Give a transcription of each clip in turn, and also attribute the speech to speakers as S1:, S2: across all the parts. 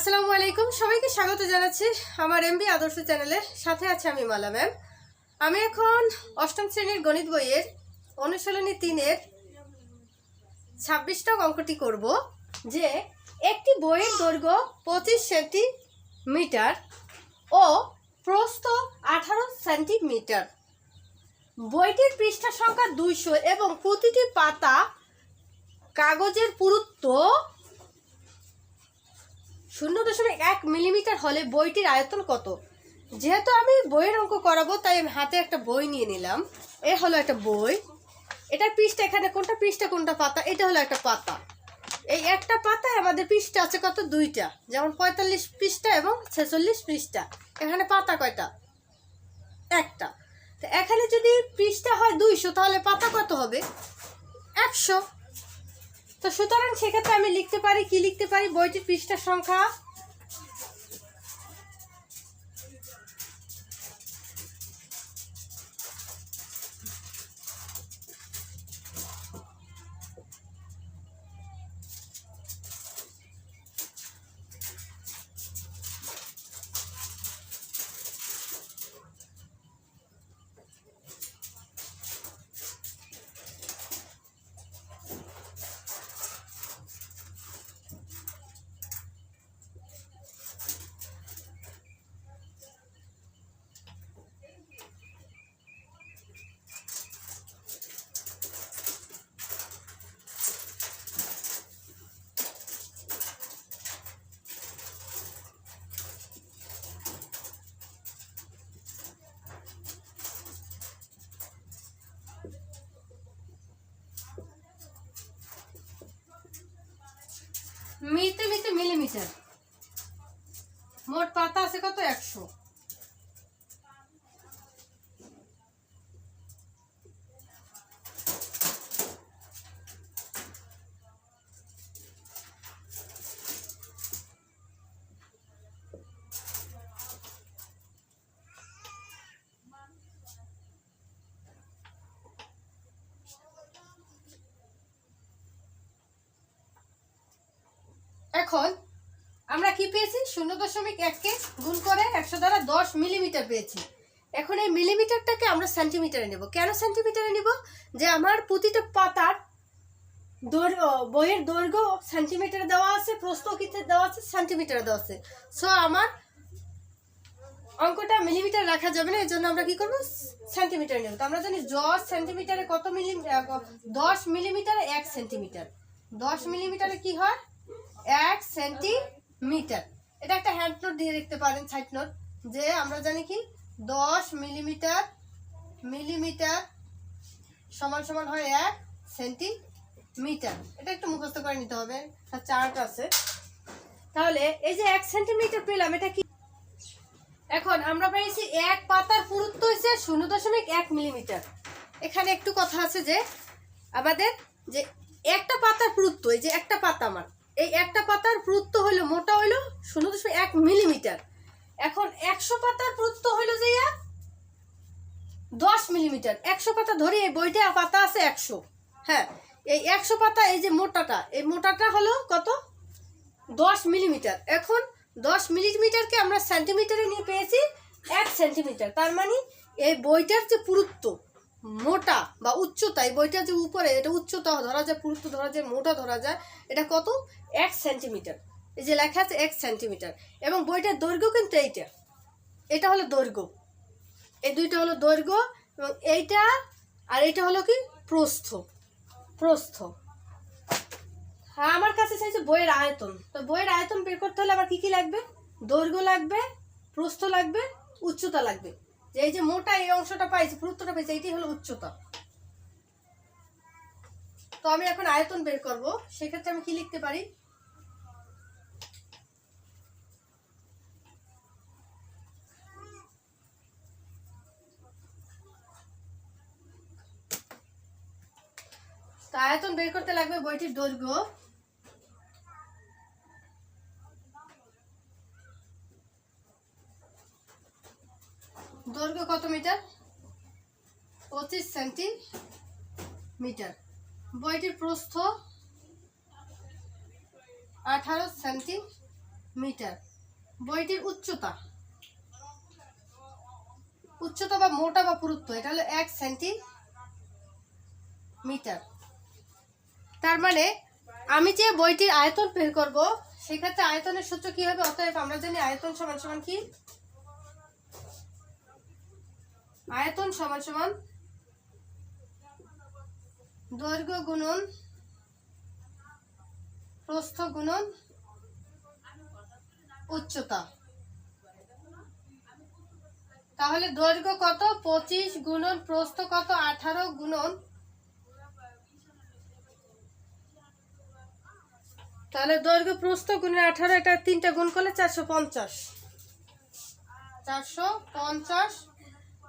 S1: আসসালামু আলাইকুম। সবাইকে স্বাগত জানাচ্ছি আমার এমবি আদর্শ চ্যানেলে। সাথে আছে আমি মালা ম্যাম। আমি এখন অষ্টম শ্রেণির গণিত বইয়ের অনুশীলনী তিনের ছাব্বিশটা অঙ্কটি করব, যে একটি বইয়ের দৈর্ঘ্য পঁচিশ সেন্টিমিটার ও প্রস্থ আঠারো সেন্টিমিটার। বইটির পৃষ্ঠা সংখ্যা দুইশো এবং প্রতিটি পাতা কাগজের পুরুত্ব শূন্য দশমিক এক মিলিমিটার হলে বইটির আয়তন কত? যেহেতু আমি বইয়ের অঙ্ক করাবো, তাই আমি হাতে একটা বই নিয়ে নিলাম। এ হলো একটা বই। এটার পৃষ্ঠা এখানে কোনটা? পৃষ্ঠা কোনটা পাতা? এটা হলো একটা পাতা। এই একটা পাতায় আমাদের পৃষ্ঠা আছে কত? দুইটা। যেমন পঁয়তাল্লিশ পৃষ্ঠা এবং ছেচল্লিশ পৃষ্ঠা। এখানে পাতা কয়টা? একটা। তো এখানে যদি পৃষ্ঠা হয় দুইশো, তাহলে পাতা কত হবে? একশো। তো সুতরাং সেক্ষেত্রে আমি লিখতে পারি কি লিখতে পারি? বইটির পৃষ্ঠার সংখ্যা মিতে মিতে মিলিমিটার মোট পাতা আছে কত? একশো। এখন আমরা কি পেয়েছি? শূন্য দশমিক এককে গুণ করে একশো দ্বারা দশ মিলিমিটার পেয়েছি। এখন এই মিলিমিটারটাকে আমরা সেন্টিমিটারে নেব। কেন সেন্টিমিটারে নেব? যে আমার প্রতিটা পাতার দৈর্ঘ্য, বইয়ের দৈর্ঘ্য সেন্টিমিটারে দেওয়া আছে প্রস্থ কিতে দেওয়া আছে, সেন্টিমিটারে দেওয়া আছে। সো আমার অঙ্কটা মিলিমিটার রাখা যাবে না, এই জন্য আমরা কি করব? সেন্টিমিটার নেব। তো আমরা জানি দশ সেন্টিমিটারে কত মিলি দশ মিলিমিটারে এক সেন্টিমিটার। দশ মিলিমিটারে কি হয়? এক সেন্টিমিটার এটা একটা হ্যান্ড নোট দিয়ে দেখতে পারেন সাইড নোট যে আমরা জানি কি, দশ মিলিমিটার মিলিমিটার সমান সমান হয় এক সেন্টিমিটার এটা একটু মুখস্থ করে নিতে হবে, তার চার্ট আছে। তাহলে এই যে এক সেন্টিমিটার পেলাম, এটা কি? এখন আমরা পেয়েছি এক পাতার পুরুত্ব হয়েছে শূন্য দশমিক এক মিলিমিটার এখানে একটু কথা আছে যে, আমাদের যে একটা পাতার পুরুত্ব, এই যে একটা পাতা আমার এই একটা পাতার পুরুত্ব হলো মোটা হলো শূন্য দশমিক এক মিলিমিটার। এখন একশো পাতার পুরুত্ব হলো যে দশ মিলিমিটার। একশো পাতা ধরে, এই বইটা পাতা আছে একশো। হ্যাঁ এই একশো পাতা, এই যে মোটাটা, এই মোটাটা হলো কত? দশ মিলিমিটার। এখন দশ মিলিমিটারকে আমরা সেন্টিমিটারে নিয়ে পেয়েছি এক সেন্টিমিটার তার মানে এই বইটার যে পুরুত্ব মোটা বা উচ্চতা এই বইটার যে উপরে, এটা উচ্চতা ধরা যায়, পুরুত্ব ধরা যায়, মোটা ধরা যায়, এটা কত? এক সেন্টিমিটার। এই যে লেখা আছে এক সেন্টিমিটার। এবং বইটার দৈর্ঘ্য কিন্তু এইটা। এটা হলো দৈর্ঘ্য। এই দুইটা হলো দৈর্ঘ্য এবং এইটা আর এইটা হলো কি? প্রস্থ। প্রস্থ। হ্যাঁ আমার কাছে চাইছে বইয়ের আয়তন। তো বইয়ের আয়তন বের করতে হলে আমার কি কি লাগবে? দৈর্ঘ্য লাগবে, প্রস্থ লাগবে, উচ্চতা লাগবে। যে এই যে মোটা এই অংশটা পাইছি, পুরুত্বটা পাইছি এইটাই হলো উচ্চতা। তো আমি এখন আয়তন বের করব, সেক্ষেত্রে আমি কি লিখতে পারি? আয়তন বের করতে লাগবে বইটির দৈর্ঘ্য। দৈর্ঘ্য কত মিটার? পঁচিশ সেন্টিমিটার। বইটির প্রস্থ আঠারো সেন্টিমিটার। মিটার বইটির উচ্চতা? উচ্চতা বা মোটা বা পুরুত্ব, এটা হলো এক সেন্টিমিটার। তার মানে আমি যে বইটির আয়তন বের করব, সেক্ষেত্রে আয়তনের সূত্র কি হবে? অতএব আমরা জানি আয়তন সমান সমান কি? আয়তন সমান সমান দৈর্ঘ্য গুণন প্রস্থ গুণন উচ্চতা। তাহলে দৈর্ঘ্য কত? পঁচিশ গুণন প্রস্থ কত? আঠারো গুণন। তাহলে দৈর্ঘ্য প্রস্থ গুণের আঠারো, এটা তিনটা গুণ করলে চারশো পঞ্চাশ। চারশো পঞ্চাশ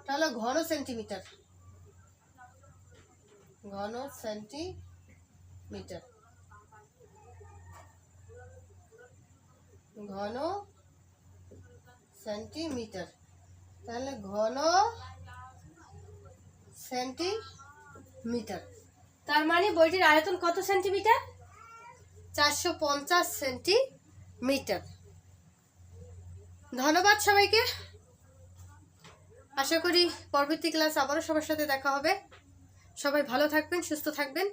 S1: তাহলে ঘন সেন্টিমিটার। ঘন সেন্টিমিটার। ঘন সেন্টিমিটার। তাহলে ঘন সেন্টিমিটার। তার মানে বইটির আয়তন কত সেন্টিমিটার? চারশো পঞ্চাশ সেন্টিমিটার। ধন্যবাদ সবাইকে। আশা করি পরবর্তী ক্লাস আবারও সবার সাথে দেখা হবে। সবাই ভালো থাকবেন সুস্থ থাকবেন।